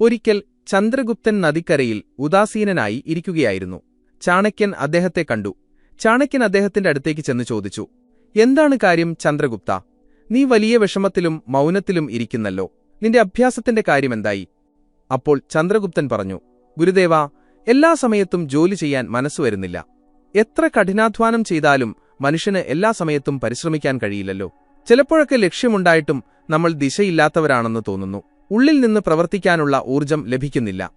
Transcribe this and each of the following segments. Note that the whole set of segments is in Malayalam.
ഒരിക്കൽ ചന്ദ്രഗുപ്തൻ നദിക്കരയിൽ ഉദാസീനനായി ഇരിക്കുകയായിരുന്നു. ചാണക്യൻ അദ്ദേഹത്തെ കണ്ടു. ചാണക്യൻ അദ്ദേഹത്തിന്റെ അടുത്തേക്ക് ചെന്ന് ചോദിച്ചു എന്താണ് കാര്യം ചന്ദ്രഗുപ്ത? നീ വലിയ വിഷമത്തിലും മൗനത്തിലും ഇരിക്കുന്നല്ലോ. നിന്റെ അഭ്യാസത്തിന്റെ കാര്യമെന്തായി അപ്പോൾ ചന്ദ്രഗുപ്തൻ പറഞ്ഞു ഗുരുദേവ എല്ലാ സമയത്തും ജോലി ചെയ്യാൻ മനസ്സു വരുന്നില്ല. എത്ര കഠിനാധ്വാനം ചെയ്താലും മനുഷ്യന് എല്ലാ സമയത്തും പരിശ്രമിക്കാൻ കഴിയില്ലല്ലോ. ചിലപ്പോഴൊക്കെ ലക്ഷ്യമുണ്ടായിട്ടും നമ്മൾ ദിശയില്ലാത്തവരാണെന്ന് തോന്നുന്നു. ഉള്ളിൽ നിന്ന് പ്രവർത്തിക്കാനുള്ള ഊർജം ലഭിക്കുന്നില്ല.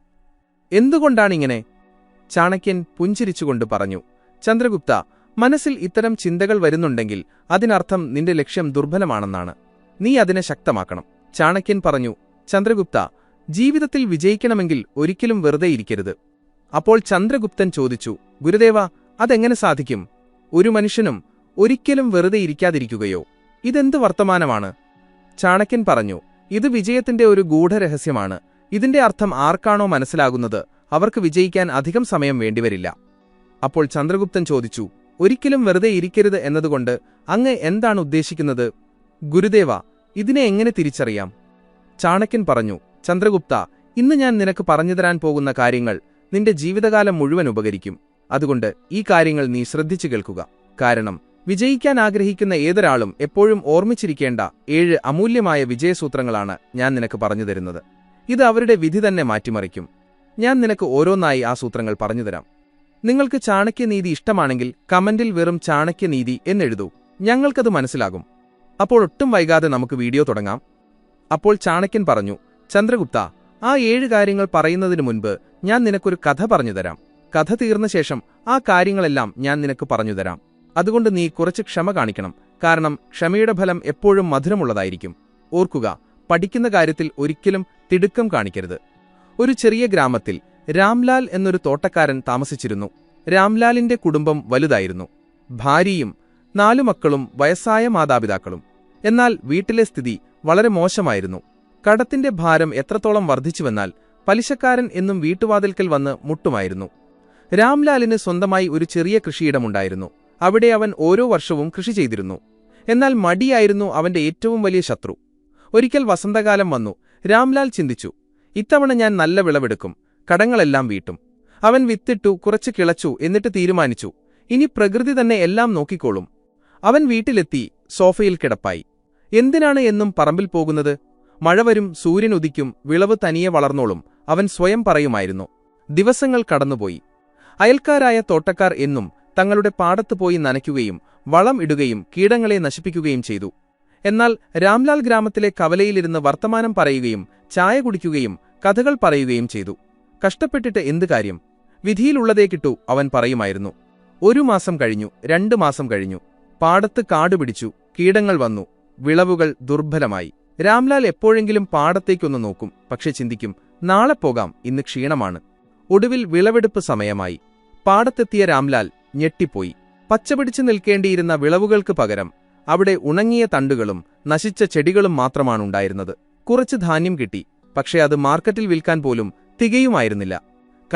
എന്തുകൊണ്ടാണിങ്ങനെ? ചാണക്യൻ പുഞ്ചിരിച്ചുകൊണ്ട് പറഞ്ഞു ചന്ദ്രഗുപ്ത മനസ്സിൽ ഇത്തരം ചിന്തകൾ വരുന്നുണ്ടെങ്കിൽ അതിനർത്ഥം നിന്റെ ലക്ഷ്യം ദുർബലമാണെന്നാണ്. നീ അതിനെ ശക്തമാക്കണം. ചാണക്യൻ പറഞ്ഞു ചന്ദ്രഗുപ്ത ജീവിതത്തിൽ വിജയിക്കണമെങ്കിൽ ഒരിക്കലും വെറുതെ ഇരിക്കരുത്. അപ്പോൾ ചന്ദ്രഗുപ്തൻ ചോദിച്ചു ഗുരുദേവ അതെങ്ങനെ സാധിക്കും? ഒരു മനുഷ്യനും ഒരിക്കലും വെറുതെ ഇരിക്കാതിരിക്കുകയോ? ഇതെന്ത് വർത്തമാനമാണ്? ചാണക്യൻ പറഞ്ഞു ഇത് വിജയത്തിന്റെ ഒരു ഗൂഢരഹസ്യമാണ്. ഇതിന്റെ അർത്ഥം ആർക്കാണോ മനസ്സിലാകുന്നത് അവർക്ക് വിജയിക്കാൻ അധികം സമയം വേണ്ടിവരില്ല. അപ്പോൾ ചന്ദ്രഗുപ്തൻ ചോദിച്ചു ഒരിക്കലും വെറുതെ ഇരിക്കരുത് എന്നതുകൊണ്ട് അങ്ങ് എന്താണ് ഉദ്ദേശിക്കുന്നത്? ഗുരുദേവ ഇതിനെ എങ്ങനെ തിരിച്ചറിയാം? ചാണക്യൻ പറഞ്ഞു ചന്ദ്രഗുപ്ത ഇന്ന് ഞാൻ നിനക്ക് പറഞ്ഞുതരാൻ പോകുന്ന കാര്യങ്ങൾ നിന്റെ ജീവിതകാലം മുഴുവൻ ഉപകരിക്കും. അതുകൊണ്ട് ഈ കാര്യങ്ങൾ നീ ശ്രദ്ധിച്ചു കേൾക്കുക. കാരണം വിജയിക്കാൻ ആഗ്രഹിക്കുന്ന ഏതൊരാളും എപ്പോഴും ഓർമ്മിച്ചിരിക്കേണ്ട ഏഴ് അമൂല്യമായ വിജയസൂത്രങ്ങളാണ് ഞാൻ നിനക്ക് പറഞ്ഞു തരുന്നത്. ഇത് അവരുടെ വിധി തന്നെ മാറ്റിമറിക്കും. ഞാൻ നിനക്ക് ഓരോന്നായി ആ സൂത്രങ്ങൾ പറഞ്ഞുതരാം നിങ്ങൾക്ക് ചാണക്യനീതി ഇഷ്ടമാണെങ്കിൽ കമന്റിൽ വെറും ചാണക്യനീതി എന്നെഴുതൂ ഞങ്ങൾക്കത് മനസ്സിലാകും. അപ്പോൾ ഒട്ടും വൈകാതെ നമുക്ക് വീഡിയോ തുടങ്ങാം. അപ്പോൾ ചാണക്യൻ പറഞ്ഞു ചന്ദ്രഗുപ്ത ആ ഏഴ് കാര്യങ്ങൾ പറയുന്നതിനു മുൻപ് ഞാൻ നിനക്കൊരു കഥ പറഞ്ഞുതരാം കഥ തീർന്ന ശേഷം ആ കാര്യങ്ങളെല്ലാം ഞാൻ നിനക്ക് പറഞ്ഞുതരാം അതുകൊണ്ട് നീ കുറച്ച് ക്ഷമ കാണിക്കണം. കാരണം ക്ഷമയുടെ ഫലം എപ്പോഴും മധുരമുള്ളതായിരിക്കും. ഓർക്കുക പഠിക്കുന്ന കാര്യത്തിൽ ഒരിക്കലും തിടുക്കം കാണിക്കരുത്. ഒരു ചെറിയ ഗ്രാമത്തിൽ രാംലാൽ എന്നൊരു തോട്ടക്കാരൻ താമസിച്ചിരുന്നു. രാംലാലിന്റെ കുടുംബം വലുതായിരുന്നു. ഭാര്യയും നാലു മക്കളും വയസ്സായ മാതാപിതാക്കളും. എന്നാൽ വീട്ടിലെ സ്ഥിതി വളരെ മോശമായിരുന്നു. കടത്തിന്റെ ഭാരം എത്രത്തോളം വർദ്ധിച്ചുവെന്നാൽ പലിശക്കാരൻ എന്നും വീട്ടുവാതിൽക്കൽ വന്ന് മുട്ടുമായിരുന്നു. രാംലാലിന് സ്വന്തമായി ഒരു ചെറിയ കൃഷിയിടമുണ്ടായിരുന്നു. അവിടെ അവൻ ഓരോ വർഷവും കൃഷി ചെയ്തിരുന്നു. എന്നാൽ മടിയായിരുന്നു അവന്റെ ഏറ്റവും വലിയ ശത്രു. ഒരിക്കൽ വസന്തകാലം വന്നു. രാംലാൽ ചിന്തിച്ചു ഇത്തവണ ഞാൻ നല്ല വിളവെടുക്കും കടങ്ങളെല്ലാം വീട്ടും. അവൻ വിത്തിട്ടു കുറച്ച് കിളച്ചു എന്നിട്ട് തീരുമാനിച്ചു ഇനി പ്രകൃതി തന്നെ എല്ലാം നോക്കിക്കോളും. അവൻ വീട്ടിലെത്തി സോഫയിൽ കിടപ്പായി. എന്തിനാണ് എന്നും പറമ്പിൽ പോകുന്നത്? മഴ വരും സൂര്യൻ ഉദിക്കും വിളവ് തനിയെ വളർന്നോളും അവൻ സ്വയം പറയുമായിരുന്നു. ദിവസങ്ങൾ കടന്നുപോയി. അയൽക്കാരായ തോട്ടക്കാർ എന്നും തങ്ങളുടെ പാടത്ത് പോയി നനയ്ക്കുകയും വളം ഇടുകയും കീടങ്ങളെ നശിപ്പിക്കുകയും ചെയ്തു. എന്നാൽ രാംലാൽ ഗ്രാമത്തിലെ കവലയിലിരുന്ന് വർത്തമാനം പറയുകയും ചായ കുടിക്കുകയും കഥകൾ പറയുകയും ചെയ്തു. കഷ്ടപ്പെട്ടിട്ട് എന്ത് കാര്യം? വിധിയിലുള്ളതേ കിട്ടു അവൻ പറയുമായിരുന്നു. ഒരു മാസം കഴിഞ്ഞു രണ്ടു മാസം കഴിഞ്ഞു. പാടത്ത് കാടുപിടിച്ചു കീടങ്ങൾ വന്നു വിളവുകൾ ദുർബലമായി. രാംലാൽ എപ്പോഴെങ്കിലും പാടത്തേക്കൊന്ന് നോക്കും പക്ഷെ ചിന്തിക്കും നാളെ പോകാം ഇന്ന് ക്ഷീണമാണ്. ഒടുവിൽ വിളവെടുപ്പ് സമയമായി. പാടത്തെത്തിയ രാംലാൽ ഞെട്ടിപ്പോയി. പച്ചപിടിച്ചു നിൽക്കേണ്ടിയിരുന്ന വിളവുകൾക്ക് പകരം അവിടെ ഉണങ്ങിയ തണ്ടുകളും നശിച്ച ചെടികളും മാത്രമാണുണ്ടായിരുന്നത്. കുറച്ച് ധാന്യം കിട്ടി പക്ഷേ അത് മാർക്കറ്റിൽ വിൽക്കാൻ പോലും തികയുമായിരുന്നില്ല.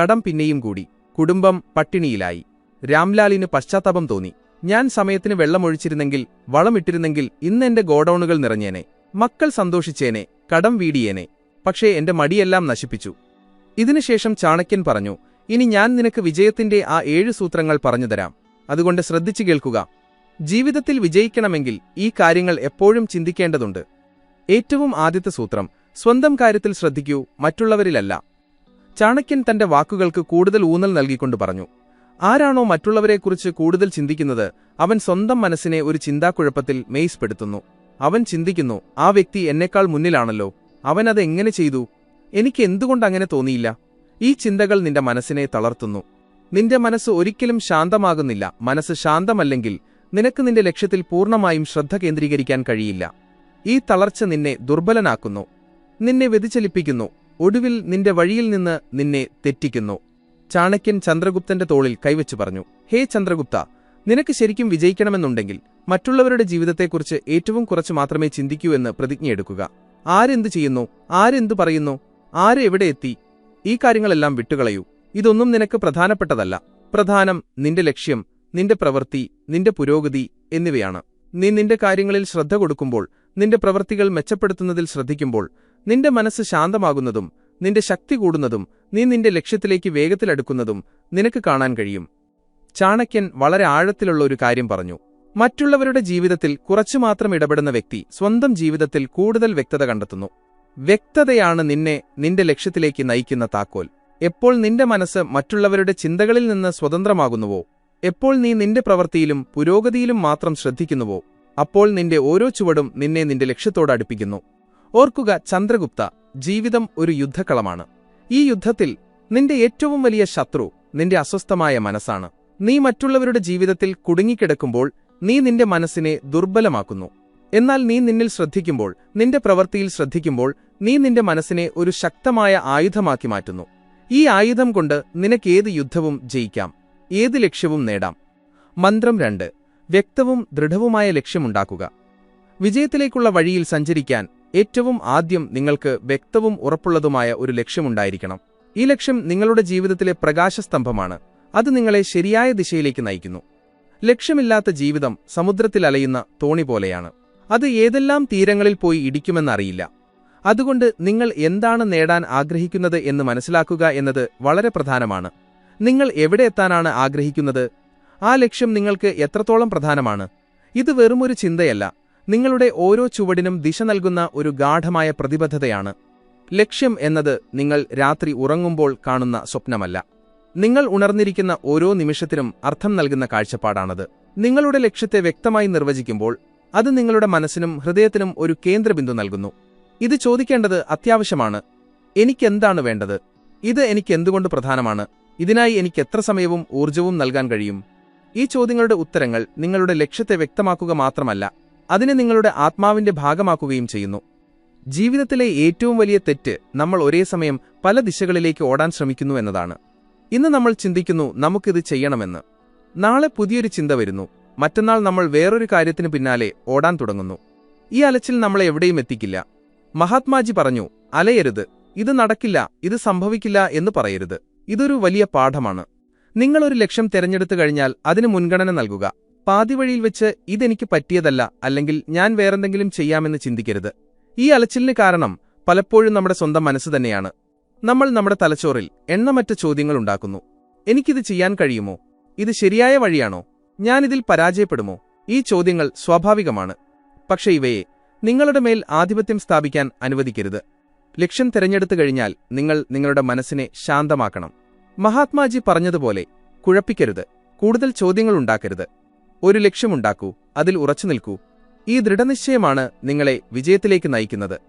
കടം പിന്നെയും കൂടി. കുടുംബം പട്ടിണിയിലായി. രാംലാലിന് പശ്ചാത്താപം തോന്നി. ഞാൻ സമയത്തിന് വെള്ളമൊഴിച്ചിരുന്നെങ്കിൽ വളമിട്ടിരുന്നെങ്കിൽ ഇന്ന് എന്റെ ഗോഡൌണുകൾ നിറഞ്ഞേനെ. മക്കൾ സന്തോഷിച്ചേനെ കടം വീടിയേനെ. പക്ഷേ എന്റെ മടിയെല്ലാം നശിപ്പിച്ചു. ഇതിനുശേഷം ചാണക്യൻ പറഞ്ഞു ഇനി ഞാൻ നിനക്ക് വിജയത്തിന്റെ ആ ഏഴ് സൂത്രങ്ങൾ പറഞ്ഞുതരാം അതുകൊണ്ട് ശ്രദ്ധിച്ചു കേൾക്കുക. ജീവിതത്തിൽ വിജയിക്കണമെങ്കിൽ ഈ കാര്യങ്ങൾ എപ്പോഴും ചിന്തിക്കേണ്ടതുണ്ട്. ഏറ്റവും ആദ്യത്തെ സൂത്രം സ്വന്തം കാര്യത്തിൽ ശ്രദ്ധിക്കൂ മറ്റുള്ളവരിലല്ല. ചാണക്യൻ തന്റെ വാക്കുകൾക്ക് കൂടുതൽ ഊന്നൽ നൽകിക്കൊണ്ട് പറഞ്ഞു ആരാണോ മറ്റുള്ളവരെക്കുറിച്ച് കൂടുതൽ ചിന്തിക്കുന്നത് അവൻ സ്വന്തം മനസ്സിനെ ഒരു ചിന്താക്കുഴപ്പത്തിൽ മെയ്സ്പ്പെടുത്തുന്നു അവൻ ചിന്തിക്കുന്നു ആ വ്യക്തി എന്നെക്കാൾ മുന്നിലാണല്ലോ. അവൻ അത് എങ്ങനെ ചെയ്തു? എനിക്ക് എന്തുകൊണ്ട് അങ്ങനെ തോന്നിയില്ല? ഈ ചിന്തകൾ നിന്റെ മനസ്സിനെ തളർത്തുന്നു. നിന്റെ മനസ്സ് ഒരിക്കലും ശാന്തമാകുന്നില്ല. മനസ്സ് ശാന്തമല്ലെങ്കിൽ നിനക്ക് നിന്റെ ലക്ഷ്യത്തിൽ പൂർണമായും ശ്രദ്ധ കേന്ദ്രീകരിക്കാൻ കഴിയില്ല. ഈ തളർച്ച നിന്നെ ദുർബലനാക്കുന്നു. നിന്നെ വ്യതിചലിപ്പിക്കുന്നു. ഒടുവിൽ നിന്റെ വഴിയിൽ നിന്ന് നിന്നെ തെറ്റിക്കുന്നു. ചാണക്യൻ ചന്ദ്രഗുപ്തന്റെ തോളിൽ കൈവച്ചു പറഞ്ഞു ഹേ ചന്ദ്രഗുപ്ത നിനക്ക് ശരിക്കും വിജയിക്കണമെന്നുണ്ടെങ്കിൽ മറ്റുള്ളവരുടെ ജീവിതത്തെക്കുറിച്ച് ഏറ്റവും കുറച്ച് മാത്രമേ ചിന്തിക്കൂ എന്ന് പ്രതിജ്ഞയെടുക്കുക. ആരെന്തു ചെയ്യുന്നു? ആരെന്തു പറയുന്നു? ആര് എവിടെ എത്തി? ഈ കാര്യങ്ങളെല്ലാം വിട്ടുകളയൂ. ഇതൊന്നും നിനക്ക് പ്രധാനപ്പെട്ടതല്ല. പ്രധാനം നിന്റെ ലക്ഷ്യം നിന്റെ പ്രവൃത്തി നിന്റെ പുരോഗതി എന്നിവയാണ്. നീ നിന്റെ കാര്യങ്ങളിൽ ശ്രദ്ധ കൊടുക്കുമ്പോൾ നിന്റെ പ്രവൃത്തികൾ മെച്ചപ്പെടുത്തുന്നതിൽ ശ്രദ്ധിക്കുമ്പോൾ നിന്റെ മനസ്സ് ശാന്തമാകുന്നതും നിന്റെ ശക്തി കൂടുന്നതും നീ നിന്റെ ലക്ഷ്യത്തിലേക്ക് വേഗത്തിലടുക്കുന്നതും നിനക്ക് കാണാൻ കഴിയും. ചാണക്യൻ വളരെ ആഴത്തിലുള്ള ഒരു കാര്യം പറഞ്ഞു. മറ്റുള്ളവരുടെ ജീവിതത്തിൽ കുറച്ചു മാത്രം ഇടപെടുന്ന വ്യക്തി സ്വന്തം ജീവിതത്തിൽ കൂടുതൽ വ്യക്തത കണ്ടെത്തുന്നു. വ്യക്തതയാണ് നിന്നെ നിന്റെ ലക്ഷ്യത്തിലേക്ക് നയിക്കുന്ന താക്കോൽ. എപ്പോൾ നിന്റെ മനസ്സ് മറ്റുള്ളവരുടെ ചിന്തകളിൽ നിന്ന് സ്വതന്ത്രമാകുന്നുവോ എപ്പോൾ നീ നിന്റെ പ്രവൃത്തിയിലും പുരോഗതിയിലും മാത്രം ശ്രദ്ധിക്കുന്നുവോ അപ്പോൾ നിന്റെ ഓരോ ചുവടും നിന്നെ നിന്റെ ലക്ഷ്യത്തോട് അടുപ്പിക്കുന്നു. ഓർക്കുക ചന്ദ്രഗുപ്ത ജീവിതം ഒരു യുദ്ധക്കളമാണ്. ഈ യുദ്ധത്തിൽ നിന്റെ ഏറ്റവും വലിയ ശത്രു നിന്റെ അസ്വസ്ഥമായ മനസ്സാണ്. നീ മറ്റുള്ളവരുടെ ജീവിതത്തിൽ കുടുങ്ങിക്കിടക്കുമ്പോൾ നീ നിന്റെ മനസ്സിനെ ദുർബലമാക്കുന്നു. എന്നാൽ നീ നിന്നിൽ ശ്രദ്ധിക്കുമ്പോൾ നിന്റെ പ്രവൃത്തിയിൽ ശ്രദ്ധിക്കുമ്പോൾ നീ നിന്റെ മനസ്സിനെ ഒരു ശക്തമായ ആയുധമാക്കി മാറ്റുന്നു. ഈ ആയുധം കൊണ്ട് നിനക്കേത് യുദ്ധവും ജയിക്കാം. ഏത് ലക്ഷ്യവും നേടാം. മന്ത്രം രണ്ട്. വ്യക്തവും ദൃഢവുമായ ലക്ഷ്യമുണ്ടാക്കുക. വിജയത്തിലേക്കുള്ള വഴിയിൽ സഞ്ചരിക്കാൻ ഏറ്റവും ആദ്യം നിങ്ങൾക്ക് വ്യക്തവും ഉറപ്പുള്ളതുമായ ഒരു ലക്ഷ്യമുണ്ടായിരിക്കണം. ഈ ലക്ഷ്യം നിങ്ങളുടെ ജീവിതത്തിലെ പ്രകാശസ്തംഭമാണ്. അത് നിങ്ങളെ ശരിയായ ദിശയിലേക്ക് നയിക്കുന്നു. ലക്ഷ്യമില്ലാത്ത ജീവിതം സമുദ്രത്തിൽ അലയുന്ന തോണി പോലെയാണ്. അത് ഏതെല്ലാം തീരങ്ങളിൽ പോയി ഇടിക്കുമെന്നറിയില്ല അതുകൊണ്ട് നിങ്ങൾ എന്താണ് നേടാൻ ആഗ്രഹിക്കുന്നത് എന്ന് മനസ്സിലാക്കുക എന്നത് വളരെ പ്രധാനമാണ്. നിങ്ങൾ എവിടെ എത്താനാണ് ആഗ്രഹിക്കുന്നത്? ആ ലക്ഷ്യം നിങ്ങൾക്ക് എത്രത്തോളം പ്രധാനമാണ്? ഇത് വെറുമൊരു ചിന്തയല്ല. നിങ്ങളുടെ ഓരോ ചുവടിനും ദിശ നൽകുന്ന ഒരു ഗാഠമായ പ്രതിബദ്ധതയാണ്. ലക്ഷ്യം എന്നത് നിങ്ങൾ രാത്രി ഉറങ്ങുമ്പോൾ കാണുന്ന സ്വപ്നമല്ല. നിങ്ങൾ ഉണർന്നിരിക്കുന്ന ഓരോ നിമിഷത്തിനും അർത്ഥം നൽകുന്ന കാഴ്ചപ്പാടാണത്. നിങ്ങളുടെ ലക്ഷ്യത്തെ വ്യക്തമായി നിർവചിക്കുമ്പോൾ അത് നിങ്ങളുടെ മനസ്സിനും ഹൃദയത്തിനും ഒരു കേന്ദ്രബിന്ദു നൽകുന്നു. ഇത് ചോദിക്കേണ്ടത് അത്യാവശ്യമാണ്. എനിക്കെന്താണ് വേണ്ടത്? ഇത് എനിക്ക് എന്തുകൊണ്ട് പ്രധാനമാണ്? ഇതിനായി എനിക്ക് എത്ര സമയവും ഊർജവും നൽകാൻ കഴിയും? ഈ ചോദ്യങ്ങളുടെ ഉത്തരങ്ങൾ നിങ്ങളുടെ ലക്ഷ്യത്തെ വ്യക്തമാക്കുക മാത്രമല്ല അതിനെ നിങ്ങളുടെ ആത്മാവിന്റെ ഭാഗമാക്കുകയും ചെയ്യുന്നു. ജീവിതത്തിലെ ഏറ്റവും വലിയ തെറ്റ് നമ്മൾ ഒരേ സമയം പല ദിശകളിലേക്ക് ഓടാൻ ശ്രമിക്കുന്നു എന്നതാണ്. ഇന്ന് നമ്മൾ ചിന്തിക്കുന്നു നമുക്കിത് ചെയ്യണമെന്ന്. നാളെ പുതിയൊരു ചിന്ത വരുന്നു. മറ്റന്നാൾ നമ്മൾ വേറൊരു കാര്യത്തിന് പിന്നാലെ ഓടാൻ തുടങ്ങുന്നു. ഈ അലച്ചിൽ നമ്മളെ എവിടെയും എത്തിക്കില്ല. മഹാത്മാജി പറഞ്ഞു അലയരുത്. ഇത് നടക്കില്ല ഇത് സംഭവിക്കില്ല എന്ന് പറയരുത്. ഇതൊരു വലിയ പാഠമാണ്. നിങ്ങളൊരു ലക്ഷ്യം തിരഞ്ഞെടുത്തു കഴിഞ്ഞാൽ അതിന് മുൻഗണന നൽകുക. പാതിവഴിയിൽ വെച്ച് ഇതെനിക്ക് പറ്റിയതല്ല അല്ലെങ്കിൽ ഞാൻ വേറെന്തെങ്കിലും ചെയ്യാമെന്ന് ചിന്തിക്കരുത്. ഈ അലച്ചിലിന് കാരണം പലപ്പോഴും നമ്മുടെ സ്വന്തം മനസ്സ് തന്നെയാണ്. നമ്മൾ നമ്മുടെ തലച്ചോറിൽ എണ്ണമറ്റ ചോദ്യങ്ങൾ ഉണ്ടാക്കുന്നു. എനിക്കിത് ചെയ്യാൻ കഴിയുമോ? ഇത് ശരിയായ വഴിയാണോ? ഞാനിതിൽ പരാജയപ്പെടുമോ? ഈ ചോദ്യങ്ങൾ സ്വാഭാവികമാണ്. പക്ഷേ ഇവയെ നിങ്ങളുടെ മേൽ ആധിപത്യം സ്ഥാപിക്കാൻ അനുവദിക്കരുത്. ലക്ഷ്യം തിരഞ്ഞെടുത്തു കഴിഞ്ഞാൽ നിങ്ങൾ നിങ്ങളുടെ മനസ്സിനെ ശാന്തമാക്കണം. മഹാത്മാജി പറഞ്ഞതുപോലെ കുഴപ്പിക്കരുത്. കൂടുതൽ ചോദ്യങ്ങൾ ഉണ്ടാക്കരുത്. ഒരു ലക്ഷ്യമുണ്ടാക്കൂ അതിൽ ഉറച്ചു നിൽക്കൂ. ഈ ദൃഢനിശ്ചയമാണ് നിങ്ങളെ വിജയത്തിലേക്ക് നയിക്കുന്നത്.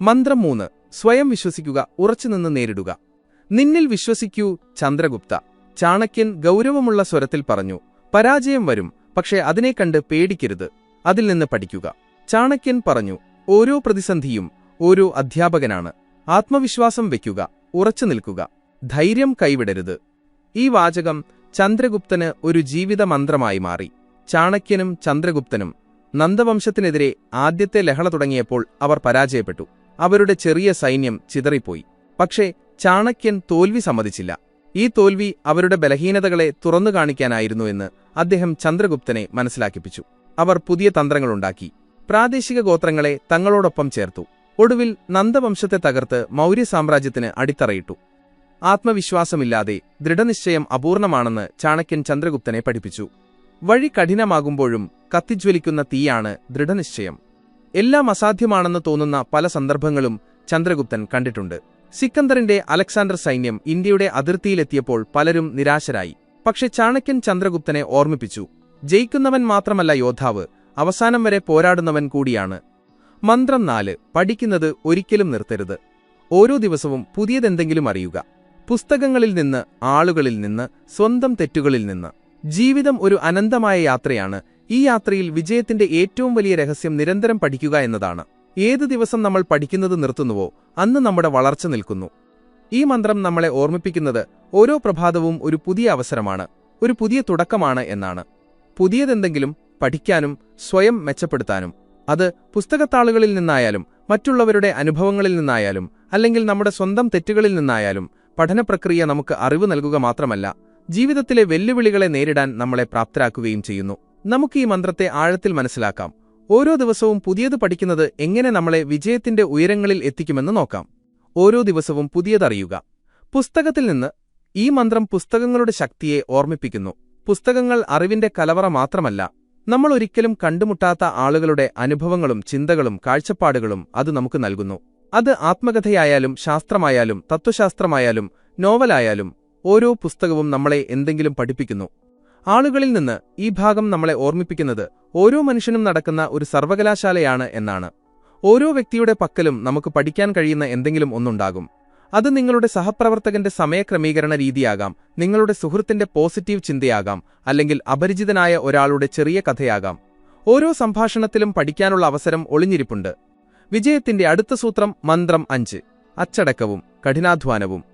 മന്ത്രം മൂന്ന് സ്വയം വിശ്വസിക്കുക ഉറച്ചുനിന്ന് നേരിടുക. നിന്നിൽ വിശ്വസിക്കൂ ചന്ദ്രഗുപ്ത. ചാണക്യൻ ഗൗരവമുള്ള സ്വരത്തിൽ പറഞ്ഞു പരാജയം വരും പക്ഷേ അതിനെ കണ്ട് പേടിക്കരുത്. അതിൽ നിന്ന് പഠിക്കുക. ചാണക്യൻ പറഞ്ഞു ഓരോ പ്രതിസന്ധിയും ഓരോ അധ്യാപകനാണ്. ആത്മവിശ്വാസം വയ്ക്കുക ഉറച്ചു നിൽക്കുക. ധൈര്യം കൈവിടരുത്. ഈ വാചകം ചന്ദ്രഗുപ്തന് ഒരു ജീവിത മന്ത്രമായി മാറി. ചാണക്യനും ചന്ദ്രഗുപ്തനും നന്ദവംശത്തിനെതിരെ ആദ്യത്തെ ലഹള തുടങ്ങിയപ്പോൾ അവർ പരാജയപ്പെട്ടു. അവരുടെ ചെറിയ സൈന്യം ചിതറിപ്പോയി. പക്ഷേ ചാണക്യൻ തോൽവി സമ്മതിച്ചില്ല. ഈ തോൽവി അവരുടെ ബലഹീനതകളെ തുറന്നു കാണിക്കാനായിരുന്നുവെന്ന് അദ്ദേഹം ചന്ദ്രഗുപ്തനെ മനസ്സിലാക്കിപ്പിച്ചു. അവർ പുതിയ തന്ത്രങ്ങളുണ്ടാക്കി. പ്രാദേശിക ഗോത്രങ്ങളെ തങ്ങളോടൊപ്പം ചേർത്തു. ഒടുവിൽ നന്ദവംശത്തെ തകർത്ത് മൗര്യ സാമ്രാജ്യത്തിന് അടിത്തറയിട്ടു. ആത്മവിശ്വാസമില്ലാതെ ദൃഢനിശ്ചയം അപൂർണമാണെന്ന് ചാണക്യൻ ചന്ദ്രഗുപ്തനെ പഠിപ്പിച്ചു. വഴി കഠിനമാകുമ്പോഴും കത്തിജ്വലിക്കുന്ന തീയാണ് ദൃഢനിശ്ചയം. എല്ലാം അസാധ്യമാണെന്ന് തോന്നുന്ന പല സന്ദർഭങ്ങളും ചന്ദ്രഗുപ്തൻ കണ്ടിട്ടുണ്ട്. സിക്കന്ദറിന്റെ അലക്സാണ്ടർ സൈന്യം ഇന്ത്യയുടെ അതിർത്തിയിലെത്തിയപ്പോൾ പലരും നിരാശരായി. പക്ഷെ ചാണക്യൻ ചന്ദ്രഗുപ്തനെ ഓർമ്മിപ്പിച്ചു. ജയിക്കുന്നവൻ മാത്രമല്ല യോദ്ധാവ് അവസാനം വരെ പോരാടുന്നവൻ കൂടിയാണ്. മന്ത്രം നാല് പഠിക്കുന്നത് ഒരിക്കലും നിർത്തരുത്. ഓരോ ദിവസവും പുതിയതെന്തെങ്കിലും അറിയുക. പുസ്തകങ്ങളിൽ നിന്ന് ആളുകളിൽ നിന്ന് സ്വന്തം തെറ്റുകളിൽ നിന്ന്. ജീവിതം ഒരു അനന്തമായ യാത്രയാണ്. ഈ യാത്രയിൽ വിജയത്തിന്റെ ഏറ്റവും വലിയ രഹസ്യം നിരന്തരം പഠിക്കുക എന്നതാണ്. ഏത് ദിവസം നമ്മൾ പഠിക്കുന്നത് നിർത്തുന്നുവോ അന്ന് നമ്മുടെ വളർച്ച നിൽക്കുന്നു. ഈ മന്ത്രം നമ്മളെ ഓർമ്മിപ്പിക്കുന്നത് ഓരോ പ്രഭാതവും ഒരു പുതിയ അവസരമാണ് ഒരു പുതിയ തുടക്കമാണ് എന്നാണ്. പുതിയതെന്തെങ്കിലും പഠിക്കാനും സ്വയം മെച്ചപ്പെടുത്താനും. അത് പുസ്തകത്താളുകളിൽ നിന്നായാലും മറ്റുള്ളവരുടെ അനുഭവങ്ങളിൽ നിന്നായാലും അല്ലെങ്കിൽ നമ്മുടെ സ്വന്തം തെറ്റുകളിൽ നിന്നായാലും പഠനപ്രക്രിയ നമുക്ക് അറിവ് നൽകുക മാത്രമല്ല ജീവിതത്തിലെ വെല്ലുവിളികളെ നേരിടാൻ നമ്മളെ പ്രാപ്തരാക്കുകയും ചെയ്യുന്നു. നമുക്ക് ഈ മന്ത്രത്തെ ആഴത്തിൽ മനസ്സിലാക്കാം. ഓരോ ദിവസവും പുതിയത് പഠിക്കുന്നത് എങ്ങനെ നമ്മളെ വിജയത്തിന്റെ ഉയരങ്ങളിൽ എത്തിക്കുമെന്ന് നോക്കാം. ഓരോ ദിവസവും പുതിയതറിയുക. പുസ്തകത്തിൽ നിന്ന് ഈ മന്ത്രം പുസ്തകങ്ങളുടെ ശക്തിയെ ഓർമ്മിപ്പിക്കുന്നു. പുസ്തകങ്ങൾ അറിവിന്റെ കലവറ മാത്രമല്ല നമ്മൾ ഒരിക്കലും കണ്ടുമുട്ടാത്ത ആളുകളുടെ അനുഭവങ്ങളും ചിന്തകളും കാഴ്ചപ്പാടുകളും അത് നമുക്ക് നൽകുന്നു. അത് ആത്മകഥയായാലും ശാസ്ത്രമായാലും തത്വശാസ്ത്രമായാലും നോവലായാലും ഓരോ പുസ്തകവും നമ്മളെ എന്തെങ്കിലും പഠിപ്പിക്കുന്നു. ആളുകളിൽ നിന്ന് ഈ ഭാഗം നമ്മളെ ഓർമ്മിപ്പിക്കുന്നത് ഓരോ മനുഷ്യനും നടക്കുന്ന ഒരു സർവകലാശാലയാണ് എന്നാണ്. ഓരോ വ്യക്തിയുടെ പക്കലും നമുക്ക് പഠിക്കാൻ കഴിയുന്ന എന്തെങ്കിലും ഒന്നുണ്ടാകും. അത് നിങ്ങളുടെ സഹപ്രവർത്തകന്റെ സമയക്രമീകരണ രീതിയാകാം നിങ്ങളുടെ സുഹൃത്തിന്റെ പോസിറ്റീവ് ചിന്തയാകാം അല്ലെങ്കിൽ അപരിചിതനായ ഒരാളുടെ ചെറിയ കഥയാകാം. ഓരോ സംഭാഷണത്തിലും പഠിക്കാനുള്ള അവസരം ഒളിഞ്ഞിരിപ്പുണ്ട്. വിജയത്തിന്റെ അടുത്ത സൂത്രം മന്ത്രം അഞ്ച്. അച്ചടക്കവും കഠിനാധ്വാനവും.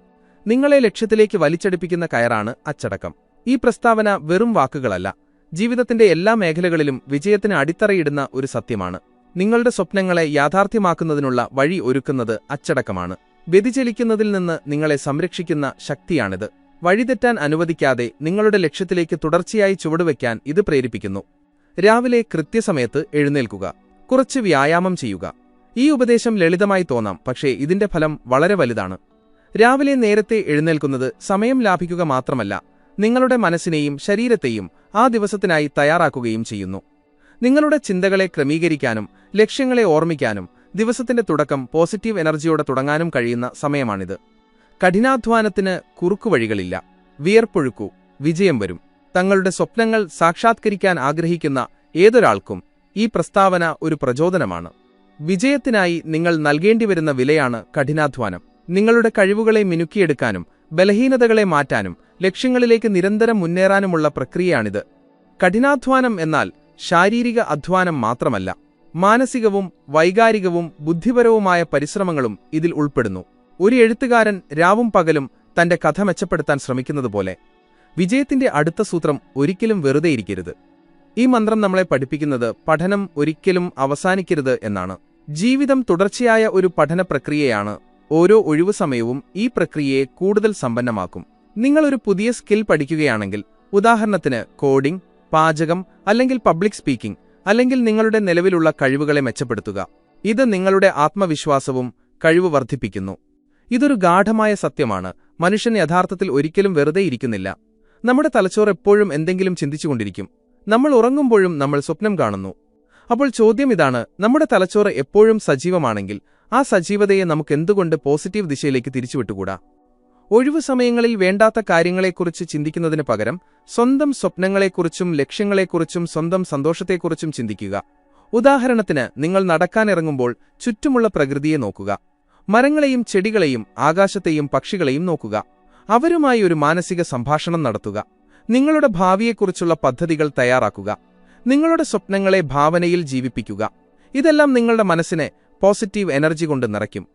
നിങ്ങളെ ലക്ഷ്യത്തിലേക്ക് വലിച്ചടിപ്പിക്കുന്ന കയറാണ് അച്ചടക്കം. ഈ പ്രസ്താവന വെറും വാക്കുകളല്ല. ജീവിതത്തിന്റെ എല്ലാ മേഖലകളിലും വിജയത്തിന് അടിത്തറയിടുന്ന ഒരു സത്യമാണ്. നിങ്ങളുടെ സ്വപ്നങ്ങളെ യാഥാർത്ഥ്യമാക്കുന്നതിനുള്ള വഴി ഒരുക്കുന്നത് അച്ചടക്കമാണ്. വ്യതിചലിക്കുന്നതിൽ നിന്ന് നിങ്ങളെ സംരക്ഷിക്കുന്ന ശക്തിയാണിത്. വഴിതെറ്റാൻ അനുവദിക്കാതെ നിങ്ങളുടെ ലക്ഷ്യത്തിലേക്ക് തുടർച്ചയായി ചുവടുവെക്കാൻ ഇത് പ്രേരിപ്പിക്കുന്നു. രാവിലെ കൃത്യസമയത്ത് എഴുന്നേൽക്കുക. കുറച്ച് വ്യായാമം ചെയ്യുക. ഈ ഉപദേശം ലളിതമായി തോന്നാം പക്ഷേ ഇതിന്റെ ഫലം വളരെ വലുതാണ്. രാവിലെ നേരത്തെ എഴുന്നേൽക്കുന്നത് സമയം ലാഭിക്കുക മാത്രമല്ല നിങ്ങളുടെ മനസ്സിനെയും ശരീരത്തെയും ആ ദിവസത്തിനായി തയ്യാറാക്കുകയും ചെയ്യുന്നു. നിങ്ങളുടെ ചിന്തകളെ ക്രമീകരിക്കാനും ലക്ഷ്യങ്ങളെ ഓർമ്മിക്കാനും ദിവസത്തിന്റെ തുടക്കം പോസിറ്റീവ് എനർജിയോടെ തുടങ്ങാനും കഴിയുന്ന സമയമാണിത്. കഠിനാധ്വാനത്തിന് കുറുക്കുവഴികളില്ല. വിയർപ്പൊഴുക്കൂ. വിജയം വരും. തങ്ങളുടെ സ്വപ്നങ്ങൾ സാക്ഷാത്കരിക്കാൻ ആഗ്രഹിക്കുന്ന ഏതൊരാൾക്കും ഈ പ്രസ്താവന ഒരു പ്രചോദനമാണ്. വിജയത്തിനായി നിങ്ങൾ നൽകേണ്ടിവരുന്ന വിലയാണ് കഠിനാധ്വാനം. നിങ്ങളുടെ കഴിവുകളെ മിനുക്കിയെടുക്കാനും ബലഹീനതകളെ മാറ്റാനും ലക്ഷ്യങ്ങളിലേക്ക് നിരന്തരം മുന്നേറാനുമുള്ള പ്രക്രിയയാണിത്. കഠിനാധ്വാനം എന്നാൽ ശാരീരിക അധ്വാനം മാത്രമല്ല. മാനസികവും വൈകാരികവും ബുദ്ധിപരവുമായ പരിശ്രമങ്ങളും ഇതിൽ ഉൾപ്പെടുന്നു. ഒരു എഴുത്തുകാരൻ രാവും പകലും തന്റെ കഥ മെച്ചപ്പെടുത്താൻ ശ്രമിക്കുന്നതുപോലെ. വിജയത്തിന്റെ അടുത്ത സൂത്രം ഒരിക്കലും വെറുതെയിരിക്കരുത് ഈ മന്ത്രം നമ്മളെ പഠിപ്പിക്കുന്നത് പഠനം ഒരിക്കലും അവസാനിക്കരുത് എന്നാണ്. ജീവിതം തുടർച്ചയായ ഒരു പഠന പ്രക്രിയയാണ് ഓരോ ഒഴിവു സമയവും ഈ പ്രക്രിയയെ കൂടുതൽ സമ്പന്നമാക്കും. നിങ്ങളൊരു പുതിയ സ്കിൽ പഠിക്കുകയാണെങ്കിൽ ഉദാഹരണത്തിന് കോഡിംഗ് പാചകം അല്ലെങ്കിൽ പബ്ലിക് സ്പീക്കിംഗ് അല്ലെങ്കിൽ നിങ്ങളുടെ നിലവിലുള്ള കഴിവുകളെ മെച്ചപ്പെടുത്തുക. ഇത് നിങ്ങളുടെ ആത്മവിശ്വാസവും കഴിവ് വർദ്ധിപ്പിക്കുന്നു. ഇതൊരു ഗാഠമായ സത്യമാണ്. മനുഷ്യൻ യഥാർത്ഥത്തിൽ ഒരിക്കലും വെറുതെ ഇരിക്കുന്നില്ല. നമ്മുടെ തലച്ചോർ എപ്പോഴും എന്തെങ്കിലും ചിന്തിച്ചുകൊണ്ടിരിക്കും. നമ്മൾ ഉറങ്ങുമ്പോഴും നമ്മൾ സ്വപ്നം കാണുന്നു. അപ്പോൾ ചോദ്യം ഇതാണ് നമ്മുടെ തലച്ചോറ് എപ്പോഴും സജീവമാണെങ്കിൽ ആ സജീവതയെ നമുക്ക് നമുക്കെന്തുകൊണ്ട് പോസിറ്റീവ് ദിശയിലേക്ക് തിരിച്ചുവിട്ടുകൂടാ? ഒഴിവു സമയങ്ങളിൽ വേണ്ടാത്ത കാര്യങ്ങളെക്കുറിച്ച് ചിന്തിക്കുന്നതിന് പകരം സ്വന്തം സ്വപ്നങ്ങളെക്കുറിച്ചും ലക്ഷ്യങ്ങളെക്കുറിച്ചും സ്വന്തം സന്തോഷത്തെക്കുറിച്ചും ചിന്തിക്കുക. ഉദാഹരണത്തിന് നിങ്ങൾ നടക്കാനിറങ്ങുമ്പോൾ ചുറ്റുമുള്ള പ്രകൃതിയെ നോക്കുക. മരങ്ങളെയും ചെടികളെയും ആകാശത്തെയും പക്ഷികളെയും നോക്കുക. അവരുമായി ഒരു മാനസിക സംഭാഷണം നടത്തുക. നിങ്ങളുടെ ഭാവിയെക്കുറിച്ചുള്ള പദ്ധതികൾ തയ്യാറാക്കുക. നിങ്ങളുടെ സ്വപ്നങ്ങളെ ഭാവനയിൽ ജീവിപ്പിക്കുക. ഇതെല്ലാം നിങ്ങളുടെ മനസ്സിനെ പോസിറ്റീവ് എനർജി കൊണ്ട് നിറയ്ക്കും.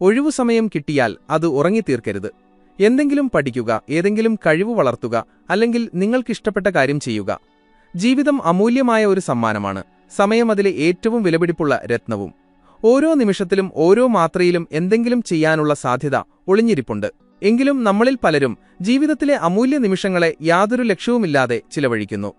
ഒഴിവു സമയം കിട്ടിയാൽ അത് ഉറങ്ങിത്തീർക്കരുത്. എന്തെങ്കിലും പഠിക്കുക ഏതെങ്കിലും കഴിവ് വളർത്തുക അല്ലെങ്കിൽ നിങ്ങൾക്കിഷ്ടപ്പെട്ട കാര്യം ചെയ്യുക. ജീവിതം അമൂല്യമായ ഒരു സമ്മാനമാണ്. സമയം അതിലെ ഏറ്റവും വിലപിടിപ്പുള്ള രത്നവും. ഓരോ നിമിഷത്തിലും ഓരോ മാത്രയിലും എന്തെങ്കിലും ചെയ്യാനുള്ള സാധ്യത ഒളിഞ്ഞിരിപ്പുണ്ട്. എങ്കിലും നമ്മളിൽ പലരും ജീവിതത്തിലെ അമൂല്യ നിമിഷങ്ങളെ യാതൊരു ലക്ഷ്യവുമില്ലാതെ ചിലവഴിക്കുന്നു.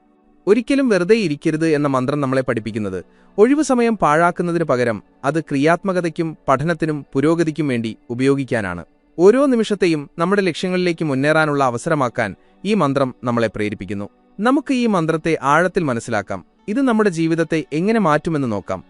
ഒരിക്കലും വെറുതെ ഇരിക്കരുത് എന്ന മന്ത്രം നമ്മളെ പഠിപ്പിക്കുന്നത് ഒഴിവു സമയം പാഴാക്കുന്നതിനു പകരം അത് ക്രിയാത്മകതയ്ക്കും പഠനത്തിനും പുരോഗതിക്കും വേണ്ടി ഉപയോഗിക്കാനാണ്. ഓരോ നിമിഷത്തെയും നമ്മുടെ ലക്ഷ്യങ്ങളിലേക്ക് മുന്നേറാനുള്ള അവസരമാക്കാൻ ഈ മന്ത്രം നമ്മളെ പ്രേരിപ്പിക്കുന്നു. നമുക്ക് ഈ മന്ത്രത്തെ ആഴത്തിൽ മനസ്സിലാക്കാം. ഇത് നമ്മുടെ ജീവിതത്തെ എങ്ങനെ മാറ്റുമെന്ന് നോക്കാം.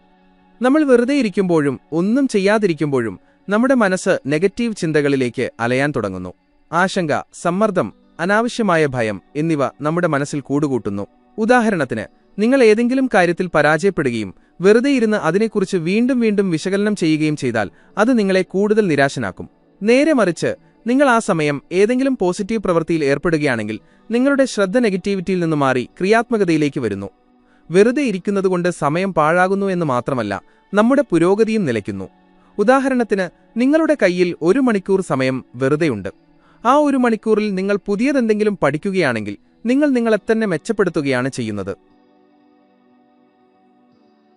നമ്മൾ വെറുതെ ഇരിക്കുമ്പോഴും ഒന്നും ചെയ്യാതിരിക്കുമ്പോഴും നമ്മുടെ മനസ്സ് നെഗറ്റീവ് ചിന്തകളിലേക്ക് അലയാൻ തുടങ്ങുന്നു. ആശങ്ക സമ്മർദ്ദം അനാവശ്യമായ ഭയം എന്നിവ നമ്മുടെ മനസ്സിൽ കൂടുകൂട്ടുന്നു. ഉദാഹരണത്തിന് നിങ്ങൾ ഏതെങ്കിലും കാര്യത്തിൽ പരാജയപ്പെടുകയും വെറുതെ ഇരുന്ന് അതിനെക്കുറിച്ച് വീണ്ടും വീണ്ടും വിശകലനം ചെയ്യുകയും ചെയ്താൽ അത് നിങ്ങളെ കൂടുതൽ നിരാശനാക്കും. നേരെ മറിച്ച് നിങ്ങൾ ആ സമയം ഏതെങ്കിലും പോസിറ്റീവ് പ്രവൃത്തിയിൽ ഏർപ്പെടുകയാണെങ്കിൽ നിങ്ങളുടെ ശ്രദ്ധ നെഗറ്റിവിറ്റിയിൽ നിന്ന് മാറി ക്രിയാത്മകതയിലേക്ക് വരുന്നു. വെറുതെ ഇരിക്കുന്നതുകൊണ്ട് സമയം പാഴാകുന്നു എന്ന് മാത്രമല്ല നമ്മുടെ പുരോഗതിയും നിലയ്ക്കുന്നു. ഉദാഹരണത്തിന് നിങ്ങളുടെ കയ്യിൽ ഒരു മണിക്കൂർ സമയം വെറുതെയുണ്ട്. ആ ഒരു മണിക്കൂറിൽ നിങ്ങൾ പുതിയതെന്തെങ്കിലും പഠിക്കുകയാണെങ്കിൽ നിങ്ങൾ നിങ്ങളെത്തന്നെ മെച്ചപ്പെടുത്തുകയാണ് ചെയ്യുന്നത്.